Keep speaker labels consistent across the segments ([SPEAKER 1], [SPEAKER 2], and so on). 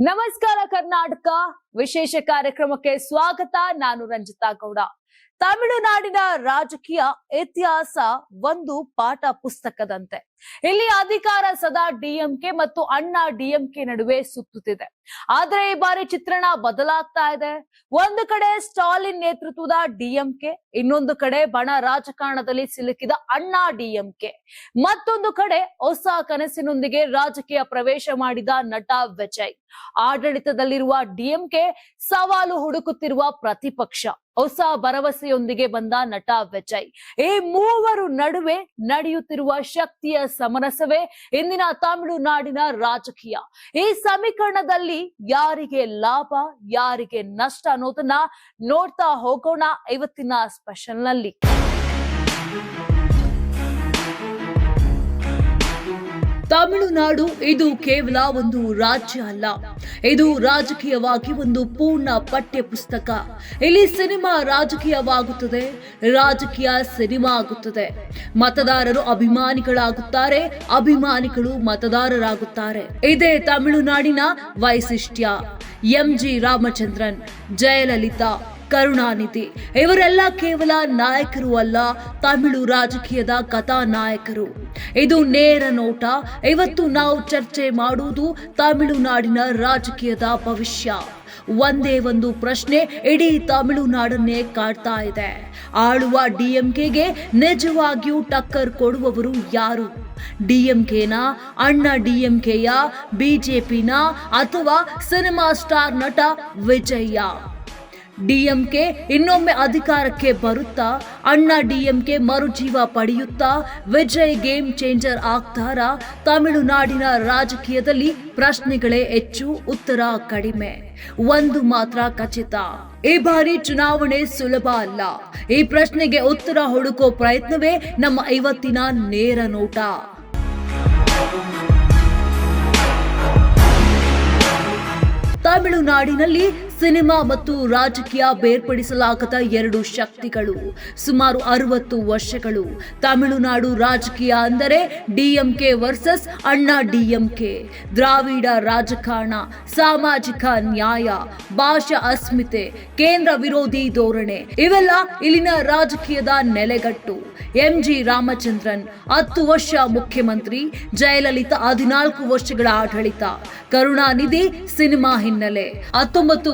[SPEAKER 1] ನಮಸ್ಕಾರ ಕರ್ನಾಟಕ. ವಿಶೇಷ ಕಾರ್ಯಕ್ರಮಕ್ಕೆ ಸ್ವಾಗತ. ನಾನು ರಂಜಿತಾ ಗೌಡ. ತಮಿಳುನಾಡಿನ ರಾಜಕೀಯ ಇತಿಹಾಸ ಒಂದು ಪಾಠ ಪುಸ್ತಕದಂತೆ. ಇಲ್ಲಿ ಅಧಿಕಾರ ಸದಾ ಡಿಎಂಕೆ ಮತ್ತು ಅಣ್ಣಾ ಡಿಎಂಕೆ ನಡುವೆ ಸುತ್ತುತ್ತಿದೆ. ಆದ್ರೆ ಈ ಬಾರಿ ಚಿತ್ರಣ ಬದಲಾಗ್ತಾ ಇದೆ. ಒಂದು ಕಡೆ ಸ್ಟಾಲಿನ್ ನೇತೃತ್ವದ ಡಿಎಂಕೆ, ಇನ್ನೊಂದು ಕಡೆ ಬಣ ರಾಜಕಾರಣದಲ್ಲಿ ಸಿಲುಕಿದ ಅಣ್ಣಾ ಡಿಎಂಕೆ. ಮತ್ತೊಂದು ಕಡೆ ಹೊಸ ಕನಸಿನೊಂದಿಗೆ ರಾಜಕೀಯ ಪ್ರವೇಶ ಮಾಡಿದ ನಟ ವಿಜಯ್. ಆಡಳಿತದಲ್ಲಿರುವ ಡಿಎಂಕೆ ಸವಾಲು ಹುಡುಕುತ್ತಿರುವ ಪ್ರತಿಪಕ್ಷ, ಹೊಸ ಭರವಸೆಯೊಂದಿಗೆ ಬಂದ ನಟ ವಿಜಯ್. ಈ ಮೂವರು ನಡುವೆ ನಡೆಯುತ್ತಿರುವ ಶಕ್ತಿಯ ಸಮರಸವೇ? ಇಂದಿನ ತಮಿಳುನಾಡಿನ ರಾಜಕೀಯ. ಈ ಸಮೀಕರಣದಲ್ಲಿ ಯಾರಿಗೆ ಲಾಭ, ಯಾರಿಗೆ ನಷ್ಟ ಅನ್ನೋದನ್ನ ನೋಡ್ತಾ ಹೋಗೋಣ ಇವತ್ತಿನ ಸ್ಪೆಷಲ್ನಲ್ಲಿ. ತಮಿಳುನಾಡು, ಇದು ಕೇವಲ ಒಂದು ರಾಜ್ಯ ಅಲ್ಲ. ಇದು ರಾಜಕೀಯವಾಗಿ ಒಂದು ಪೂರ್ಣ ಪಠ್ಯ ಪುಸ್ತಕ ಇಲ್ಲಿ ಸಿನಿಮಾ ರಾಜಕೀಯವಾಗುತ್ತದೆ, ರಾಜಕೀಯ ಸಿನಿಮಾ ಆಗುತ್ತದೆ. ಮತದಾರರು ಅಭಿಮಾನಿಗಳಾಗುತ್ತಾರೆ, ಅಭಿಮಾನಿಗಳು ಮತದಾರರಾಗುತ್ತಾರೆ. ಇದೇ ತಮಿಳುನಾಡಿನ ವೈಶಿಷ್ಟ್ಯ. M G Ramachandran, Jayalalitha. Karunanidhi. ಇವರೆಲ್ಲ ಕೇವಲ ನಾಯಕರು ಅಲ್ಲ, ತಮಿಳು ರಾಜಕೀಯದ ಕಥಾ ನಾಯಕರು ಇದು ನೇರ ನೋಟ. ಇವತ್ತು ನಾವು ಚರ್ಚೆ ಮಾಡುವುದು ತಮಿಳುನಾಡಿನ ರಾಜಕೀಯದ ಭವಿಷ್ಯ. ಒಂದೇ ಒಂದು ಪ್ರಶ್ನೆ ಇಡೀ ತಮಿಳುನಾಡನ್ನೇ ಕಾಡ್ತಾ ಇದೆ. ಆಳುವ ಡಿಎಂಕೆಗೆ ನಿಜವಾಗಿಯೂ ಟಕ್ಕರ್ ಕೊಡುವವರು ಯಾರು? ಡಿಎಂಕೆನ ಅಣ್ಣ ಡಿಎಂಕೆಯ ಬಿಜೆಪಿನ ಅಥವಾ ಸಿನಿಮಾ ಸ್ಟಾರ್ ನಟ ವಿಜಯ್ಯ? ಡಿಎಂಕೆ, ಇನ್ನೊಮ್ಮೆ ಅಧಿಕಾರಕ್ಕೆ ಬರುತ್ತಾ? ಅಣ್ಣ ಡಿಎಂಕೆ ಮರುಜೀವ ಪಡೆಯುತ್ತಾ? ವಿಜಯ್ ಗೇಮ್ ಚೇಂಜರ್ ಆಗ್ತಾರಾ? ತಮಿಳುನಾಡಿನ ರಾಜಕೀಯದಲ್ಲಿ ಪ್ರಶ್ನೆಗಳೇ ಹೆಚ್ಚು, ಉತ್ತರ ಕಡಿಮೆ. ಒಂದು ಮಾತ್ರ ಖಚಿತ. ಈ ಬಾರಿ ಚುನಾವಣೆ ಸುಲಭ ಅಲ್ಲ. ಈ ಪ್ರಶ್ನೆಗೆ ಉತ್ತರ ಹುಡುಕೋ ಪ್ರಯತ್ನವೇ ನಮ್ಮ ಇವತ್ತಿನ ನೇರ ನೋಟ. ತಮಿಳುನಾಡಿನಲ್ಲಿ ಸಿನಿಮಾ ಮತ್ತು ರಾಜಕೀಯ ಬೇರ್ಪಡಿಸಲಾಗದ ಎರಡು ಶಕ್ತಿಗಳು ಸುಮಾರು ಅರವತ್ತು ವರ್ಷಗಳು. ತಮಿಳುನಾಡು ರಾಜಕೀಯ ಅಂದರೆ ಡಿಎಂಕೆ ವರ್ಸಸ್ ಅಣ್ಣಾ ಡಿಎಂಕೆ ದ್ರಾವಿಡ ರಾಜಕಾರಣ, ಸಾಮಾಜಿಕ ನ್ಯಾಯ, ಭಾಷಾ ಅಸ್ಮಿತೆ, ಕೇಂದ್ರ ವಿರೋಧಿ ಧೋರಣೆ, ಇವೆಲ್ಲ ಇಲ್ಲಿನ ರಾಜಕೀಯದ ನೆಲೆಗಟ್ಟು. ಎಂ ಜಿ ರಾಮಚಂದ್ರನ್, ಹತ್ತು ವರ್ಷ ಮುಖ್ಯಮಂತ್ರಿ, ಜಯಲಲಿತಾ ಹದಿನಾಲ್ಕು ವರ್ಷಗಳ ಆಡಳಿತ. ಕರುಣಾನಿಧಿ ಸಿನಿಮಾ ಹಿನ್ನೆಲೆ. ಹತ್ತೊಂಬತ್ತು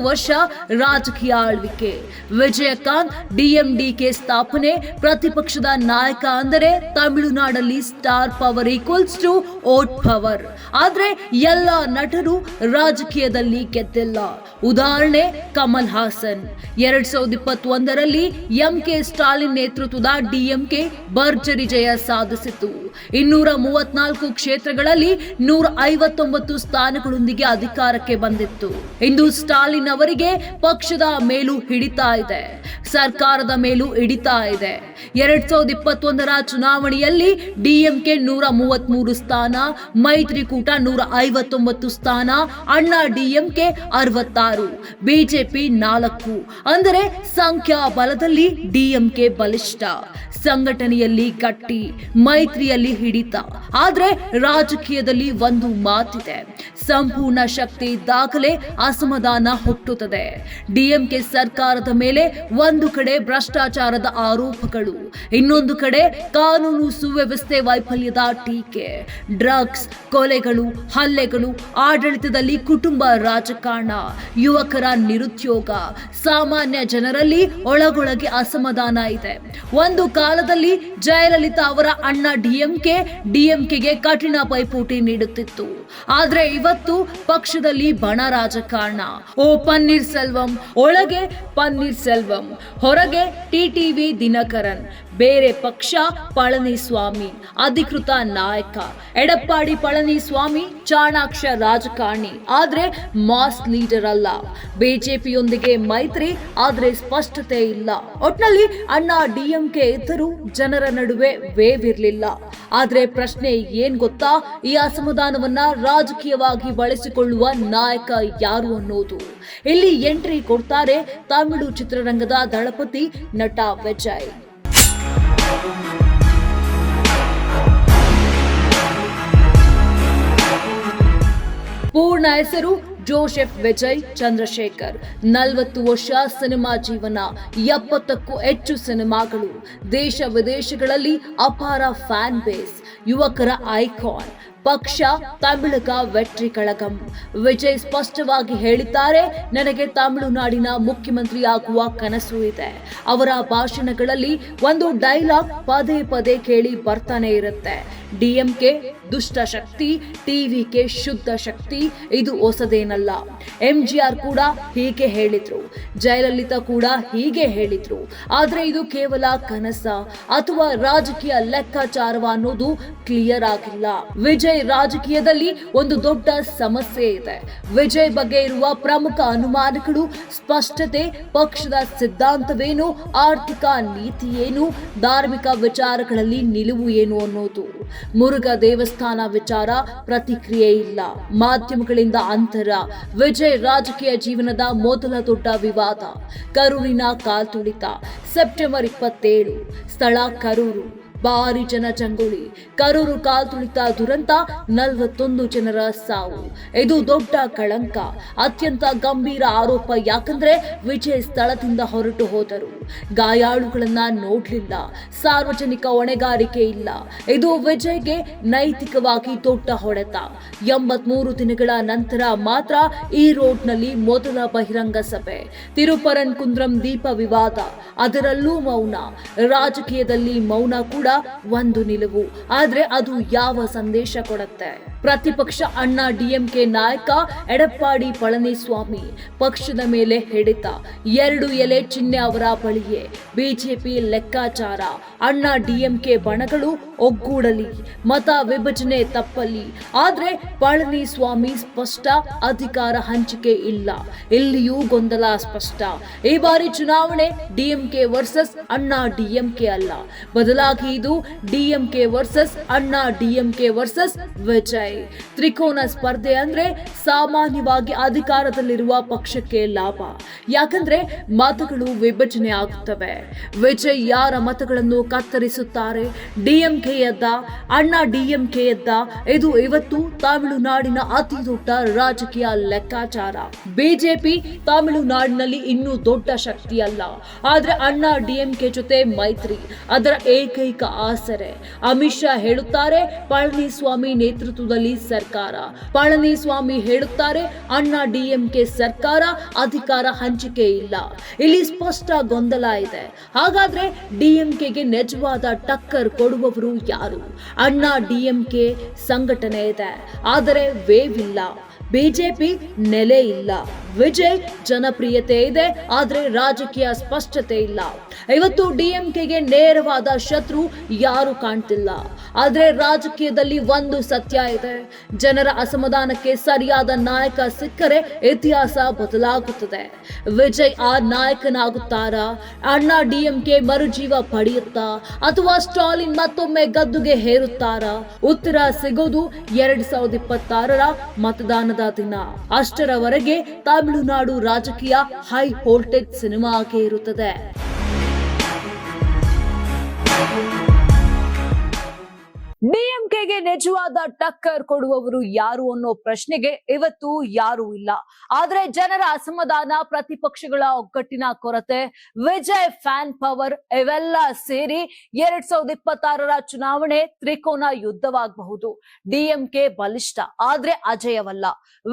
[SPEAKER 1] ರಾಜಕೀಯ ಆಳ್ವಿಕೆ ವಿಜಯಕಾಂತ್ ಡಿಎಂಡಿಕೆ ಸ್ಥಾಪನೆ, ಪ್ರತಿಪಕ್ಷದ ನಾಯಕ ಅಂದರೆ ತಮಿಳುನಾಡಲ್ಲಿ star power equals to vote power. ಆದ್ರೆ ಎಲ್ಲ ನಟರು ರಾಜಕೀಯದಲ್ಲಿ ಗೆದ್ದಿಲ್ಲ. ಉದಾಹರಣೆ ಕಮಲ್ ಹಾಸನ್. ಎರಡ್ ಸಾವಿರದ ಇಪ್ಪತ್ತೊಂದರಲ್ಲಿ ಎಂಕೆ ಸ್ಟಾಲಿನ್ ನೇತೃತ್ವದ ಡಿಎಂಕೆ ಭರ್ಜರಿ ಜಯ ಸಾಧಿಸಿತು. ಇನ್ನೂರ ಮೂವತ್ನಾಲ್ಕು ಕ್ಷೇತ್ರಗಳಲ್ಲಿ ನೂರ ಐವತ್ತೊಂಬತ್ತು ಸ್ಥಾನಗಳೊಂದಿಗೆ ಅಧಿಕಾರಕ್ಕೆ ಬಂದಿತ್ತು. ಇಂದು ಸ್ಟಾಲಿನ್ ಅವರಿಗೆ ಪಕ್ಷದ ಮೇಲೂ ಹಿಡಿತಾ ಇದೆ. ಸರ್ಕಾರದ ಮೇಲೂ ಹಿಡಿತಾ ಇದೆ. ಎರಡ್ ಸಾವಿರದ ಇಪ್ಪತ್ತೊಂದರ ಚುನಾವಣೆಯಲ್ಲಿ ಡಿಎಂಕೆ ನೂರ ಮೂವತ್ಮೂರು ಸ್ಥಾನ, ಮೈತ್ರಿಕೂಟ ನೂರ ಐವತ್ತೊಂಬತ್ತು ಸ್ಥಾನ, ಅಣ್ಣಾ ಡಿಎಂಕೆ ಅರವತ್ತಾರು, ಬಿಜೆಪಿ ನಾಲ್ಕು. ಅಂದರೆ ಸಂಖ್ಯಾ ಬಲದಲ್ಲಿ ಡಿಎಂಕೆ ಬಲಿಷ್ಠ. ಸಂಘಟನೆಯಲ್ಲಿ ಗಟ್ಟಿ, ಮೈತ್ರಿಯಲ್ಲಿ ಹಿಡಿತ. ಆದ್ರೆ ರಾಜಕೀಯದಲ್ಲಿ ಒಂದು ಮಾತಿದೆ. ಸಂಪೂರ್ಣ ಶಕ್ತಿ ದಾಖಲೆ ಅಸಮಾಧಾನ ಹುಟ್ಟುತ್ತದೆ. ಡಿಎಂಕೆ ಸರ್ಕಾರದ ಮೇಲೆ ಒಂದು ಕಡೆ ಭ್ರಷ್ಟಾಚಾರದ ಆರೋಪಗಳು, ಇನ್ನೊಂದು ಕಡೆ ಕಾನೂನು ಸುವ್ಯವಸ್ಥೆ ವೈಫಲ್ಯದ ಟೀಕೆ. ಡ್ರಗ್ಸ್, ಕೊಲೆಗಳು, ಹಲ್ಲೆಗಳು, ಆಡಳಿತದಲ್ಲಿ ಕುಟುಂಬ ರಾಜಕಾರಣ, ಯುವಕರ ನಿರುದ್ಯೋಗ, ಸಾಮಾನ್ಯ ಜನರಲ್ಲಿ ಒಳಗೊಳಗೆ ಅಸಮಾಧಾನ ಇದೆ. ಒಂದು ಕಾಲದಲ್ಲಿ ಜಯಲಲಿತಾ ಅವರ ಅಣ್ಣ ಡಿಎಂಕೆ, ಡಿಎಂಕೆಗೆ ಕಠಿಣ ಪೈಪೋಟಿ ನೀಡುತ್ತಿತ್ತು. ಆದ್ರೆ ಇವತ್ತು ಪಕ್ಷದಲ್ಲಿ ಬಣ ರಾಜಕಾರಣ. ಓ ಪನ್ನೀರ್ ಸೆಲ್ವಂ, ಒಳಗೆ ಪನ್ನೀರ್ ಸೆಲ್ವಂ, ಹೊರಗೆ ಟಿಟಿವಿ ದಿನಕರನ್. ಬೇರೆ ಪಕ್ಷ ಪಳನಿಸ್ವಾಮಿ, ಅಧಿಕೃತ ನಾಯಕ, ಎಡಪ್ಪಾಡಿ ಪಳನಿಸ್ವಾಮಿ, ಚಾಣಾಕ್ಷ ರಾಜಕಾರಣಿ, ಆದ್ರೆ ಮಾಸ್ ಲೀಡರ್ ಅಲ್ಲ. ಬಿಜೆಪಿಯೊಂದಿಗೆ ಮೈತ್ರಿ, ಆದ್ರೆ ಸ್ಪಷ್ಟತೆ ಇಲ್ಲ. ಒಟ್ನಲ್ಲಿ ಅಣ್ಣ ಡಿಎಂಕೆ ಇದ್ದರೂ ಜನರ ನಡುವೆ ವೇವ್ ಇರಲಿಲ್ಲ ಆದ್ರೆ ಪ್ರಶ್ನೆ ಏನ್ ಗೊತ್ತಾ? ಈ ಅಸಮಾಧಾನವನ್ನ ರಾಜಕೀಯವಾಗಿ ಬಳಸಿಕೊಳ್ಳುವ ನಾಯಕ ಯಾರು ಅನ್ನೋದು. ಇಲ್ಲಿ ಎಂಟ್ರಿ ಕೊಡ್ತಾರೆ ತಮಿಳು ಚಿತ್ರರಂಗದ ದಳಪತಿ ನಟ ವಿಜಯ್. ಪೂರ್ಣ ಹೆಸರು ಜೋಸೆಫ್ ವಿಜಯ್ ಚಂದ್ರಶೇಖರ್. ನಲವತ್ತು ವರ್ಷ ಸಿನಿಮಾ ಜೀವನ, ಎಪ್ಪತ್ತಕ್ಕೂ ಹೆಚ್ಚು ಸಿನಿಮಾಗಳು, ದೇಶ ವಿದೇಶಗಳಲ್ಲಿ ಅಪಾರ ಫ್ಯಾನ್ ಬೇಸ್ ಯುವಕರ ಐಕಾನ್ ಪಕ್ಷ ತಮಿಳುಗ ವೆಟ್ರಿ ಕಳಗಂ. ವಿಜಯ್ ಸ್ಪಷ್ಟವಾಗಿ ಹೇಳಿದ್ದಾರೆ, ನನಗೆ ತಮಿಳುನಾಡಿನ ಮುಖ್ಯಮಂತ್ರಿ ಆಗುವ ಕನಸು ಇದೆ. ಅವರ ಭಾಷಣಗಳಲ್ಲಿ ಒಂದು ಡೈಲಾಗ್ ಪದೇ ಪದೇ ಕೇಳಿ ಬರ್ತಾನೆ ಇರುತ್ತೆ. ಡಿಎಂಕೆ ದುಷ್ಟ ಶಕ್ತಿ ಟಿವಿಕೆ ಶುದ್ಧ ಶಕ್ತಿ, ಇದು ಹೊಸದೇನಲ್ಲ. ಎಂಜಿಆರ್ ಕೂಡ ಹೀಗೆ ಹೇಳಿದ್ರು. ಜಯಲಲಿತಾ ಕೂಡ ಹೀಗೆ ಹೇಳಿದ್ರು. ಆದ್ರೆ ಇದು ಕೇವಲ ಕನಸ ಅಥವಾ ರಾಜಕೀಯ ಲೆಕ್ಕಾಚಾರವ ಅನ್ನೋದು ಕ್ಲಿಯರ್ ಆಗಿಲ್ಲ. ವಿಜಯ್ ರಾಜಕೀಯದಲ್ಲಿ ಒಂದು ದೊಡ್ಡ ಸಮಸ್ಯೆ ಇದೆ. ವಿಜಯ್ ಬಗ್ಗೆ ಇರುವ ಪ್ರಮುಖ ಅನುಮಾನಗಳು, ಸ್ಪಷ್ಟತೆ, ಪಕ್ಷದ ಸಿದ್ಧಾಂತವೇನು, ಆರ್ಥಿಕ ನೀತಿ ಏನು, ಧಾರ್ಮಿಕ ವಿಚಾರಗಳಲ್ಲಿ ನಿಲುವು ಏನು ಅನ್ನೋದು. ಮುರುಘಾ ದೇವಸ್ಥಾನ ವಿಚಾರ ಪ್ರತಿಕ್ರಿಯೆ ಇಲ್ಲ. ಮಾಧ್ಯಮಗಳಿಂದ ಅಂತರ, ವಿಜಯ್ ರಾಜಕೀಯ ಜೀವನದ ಮೊದಲ ದೊಡ್ಡ ವಿವಾದ. ಕರೂರಿನ ಕಾಲ್ತುಳಿತ ಸೆಪ್ಟೆಂಬರ್ ಇಪ್ಪತ್ತೇಳು, ಸ್ಥಳ ಕರೂರು. ಭಾರಿ ಜನ ಚಂಗುಳಿ. ಕರೂರು ಕಾಲ್ತುಳಿತ ದುರಂತ, ನಲವತ್ತೊಂದು ಜನರ ಸಾವು. ಇದು ದೊಡ್ಡ ಕಳಂಕ. ಅತ್ಯಂತ ಗಂಭೀರ ಆರೋಪ ಯಾಕಂದ್ರೆ ವಿಜಯ್ ಸ್ಥಳದಿಂದ ಹೊರಟು ಹೋದರು. ಗಾಯಾಳುಗಳನ್ನ ನೋಡ್ಲಿಲ್ಲ. ಸಾರ್ವಜನಿಕ ಹೊಣೆಗಾರಿಕೆ ಇಲ್ಲ. ಇದು ವಿಜಯ್ಗೆ ನೈತಿಕವಾಗಿ ದೊಡ್ಡ ಹೊಡೆತ. ಎಂಬತ್ಮೂರು ದಿನಗಳ ನಂತರ ಮಾತ್ರ ಈ ರೋಡ್ನಲ್ಲಿ ಮೊದಲ ಬಹಿರಂಗ ಸಭೆ. ತಿರುಪರನ್ ಕುಂದ್ರಂ ದೀಪ ವಿವಾದ. ಅದರಲ್ಲೂ ಮೌನ. ರಾಜಕೀಯದಲ್ಲಿ ಮೌನ ಕೂಡ ಒಂದು ನಿಲುವು. ಆದ್ರೆ ಅದು ಯಾವ ಸಂದೇಶ ಕೊಡುತ್ತೆ? ಪ್ರತಿಪಕ್ಷ ಅಣ್ಣ ಡಿಎಂಕೆ ನಾಯಕ ಎಡಪ್ಪಾಡಿ ಪಳನಿಸ್ವಾಮಿ ಪಕ್ಷದ ಮೇಲೆ ಹಿಡಿತ. ಎರಡು ಎಲೆ ಚಿಹ್ನೆ ಅವರ ಬಳಿಯೇ ಬಿಜೆಪಿ ಲೆಕ್ಕಾಚಾರ. ಅಣ್ಣ ಡಿಎಂಕೆ ಬಣಗಳು ಒಗ್ಗೂಡಲಿ, ಮತ ವಿಭಜನೆ ತಪ್ಪಲಿ. ಆದ್ರೆ ಪಳನಿಸ್ವಾಮಿ ಸ್ಪಷ್ಟ ಅಧಿಕಾರ ಹಂಚಿಕೆ ಇಲ್ಲ. ಇಲ್ಲಿಯೂ ಗೊಂದಲ ಸ್ಪಷ್ಟ. ಈ ಬಾರಿ ಚುನಾವಣೆ ಡಿಎಂಕೆ ವರ್ಸಸ್ ಅಣ್ಣಾ ಡಿಎಂಕೆ ಅಲ್ಲ. ಬದಲಾಗಿ ಇದು DMK versus Anna DMK versus Vijay. ತ್ರಿಕೋನ ಸ್ಪರ್ಧೆ ಅಂದ್ರೆ ಸಾಮಾನ್ಯವಾಗಿ ಅಧಿಕಾರದಲ್ಲಿರುವ ಪಕ್ಷಕ್ಕೆ ಲಾಭ. ಯಾಕಂದ್ರೆ ಮತಗಳು ವಿಭಜನೆ ಆಗುತ್ತವೆ ವಿಜಯ್ ಯಾರ ಮತಗಳನ್ನು ಕತ್ತರಿಸುತ್ತಾರೆ? ಡಿಎಂಕೆ ಯದ್ದ, ಅಣ್ಣಾ ಡಿಎಂಕೆ ಯದ್ದ? ಇದು ಇವತ್ತು ತಮಿಳುನಾಡಿನ ಅತಿ ದೊಡ್ಡ ರಾಜಕೀಯ ಲೆಕ್ಕಾಚಾರ. ಬಿಜೆಪಿ ತಮಿಳುನಾಡಿನಲ್ಲಿ ಇನ್ನೂ ದೊಡ್ಡ ಶಕ್ತಿಯಲ್ಲ. ಆದ್ರೆ ಅಣ್ಣಾ ಡಿಎಂಕೆ ಜೊತೆ ಮೈತ್ರಿ, ಅದರ ಏಕೈಕ ಆಸರೆ. ಅಮಿತ್ ಶಾ ಹೇಳುತ್ತಾರೆ ಪಳನಿಸ್ವಾಮಿ ನೇತೃತ್ವದಲ್ಲಿ ಸರ್ಕಾರ. ಪಳನಿಸ್ವಾಮಿ ಹೇಳುತ್ತಾರೆ, ಅಣ್ಣಾ ಡಿಎಂಕೆ ಸರ್ಕಾರ, ಅಧಿಕಾರ ಹಂಚಿಕೆ ಇಲ್ಲ. ಇಲ್ಲಿ ಸ್ಪಷ್ಟ ಗೊಂದಲ ಇದೆ. ಹಾಗಾದ್ರೆ ಡಿಎಂಕೆಗೆ ನಿಜವಾದ ಟಕ್ಕರ್ ಕೊಡುವವರು ಯಾರು? ಅಣ್ಣಾ ಡಿಎಂಕೆ ಸಂಘಟನೆ ಇದೆ. ಆದರೆ ವೇವ್ ಇಲ್ಲ. ಬಿಜೆಪಿ ನೆಲೆ ಇಲ್ಲ. ವಿಜಯ್ ಜನಪ್ರಿಯತೆ ಇದೆ, ಆದರೆ ರಾಜಕೀಯ ಸ್ಪಷ್ಟತೆ ಇಲ್ಲ. ಇವತ್ತು ಡಿಎಂಕೆಗೆ ನೇರವಾದ ಶತ್ರು ಯಾರು ಕಾಣ್ತಿಲ್ಲ. ಆದರೆ ರಾಜಕೀಯದಲ್ಲಿ ಒಂದು ಸತ್ಯ ಇದೆ. ಜನರ ಅಸಮಾಧಾನಕ್ಕೆ ಸರಿಯಾದ ನಾಯಕ ಸಿಕ್ಕರೆ ಇತಿಹಾಸ ಬದಲಾಗುತ್ತದೆ. ವಿಜಯ್ ಆ ನಾಯಕನಾಗುತ್ತಾರಾ? ಅಣ್ಣಾ ಡಿಎಂಕೆ ಮರುಜೀವ ಪಡೆಯುತ್ತಾ? ಅಥವಾ ಸ್ಟಾಲಿನ್ ಮತ್ತೊಮ್ಮೆ ಗದ್ದುಗೆ ಹೇರುತ್ತಾರಾ? ಉತ್ತರ ಸಿಗೋದು ಎರಡ್ ಸಾವಿರದ ಇಪ್ಪತ್ತಾರರ ಮತದಾನದ ದಿನ ಅಷ್ಟರವರೆಗೆ ತಮಿಳುನಾಡು ರಾಜಕೀಯ ಹೈ ವೋಲ್ಟೇಜ್ ಸಿನಿಮಾ ಆಗಿ ಇರುತ್ತದೆ ಡಿಎಂಕೆಗೆ ನಿಜವಾದ ಟಕ್ಕರ್ ಕೊಡುವವರು ಯಾರು ಅನ್ನೋ ಪ್ರಶ್ನೆಗೆ ಇವತ್ತು ಯಾರು ಇಲ್ಲ. ಆದ್ರೆ ಜನರ ಅಸಮಾಧಾನ, ಪ್ರತಿಪಕ್ಷಗಳ ಒಗ್ಗಟ್ಟಿನ ಕೊರತೆ, ವಿಜಯ್ ಫ್ಯಾನ್ ಪವರ್ ಇವೆಲ್ಲ ಸೇರಿ ಎರಡ್ ಸಾವಿರದ ಇಪ್ಪತ್ತಾರರ ಚುನಾವಣೆ ತ್ರಿಕೋನ ಯುದ್ಧವಾಗಬಹುದು. ಡಿಎಂಕೆ ಬಲಿಷ್ಠ, ಆದ್ರೆ ಅಜಯವಲ್ಲ.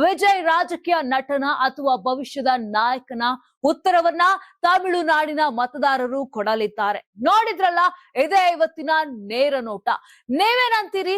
[SPEAKER 1] ವಿಜಯ್ ರಾಜಕೀಯ ನಟನ ಅಥವಾ ಭವಿಷ್ಯದ ನಾಯಕನ ಉತ್ತರವನ್ನ ತಮಿಳುನಾಡಿನ ಮತದಾರರು ಕೊಡಲಿದ್ದಾರೆ. ನೋಡಿದ್ರಲ್ಲ, ಇದೇ ಇವತ್ತಿನ ನೇರ ನೋಟ. ನೀವೇನಂತೀರಿ?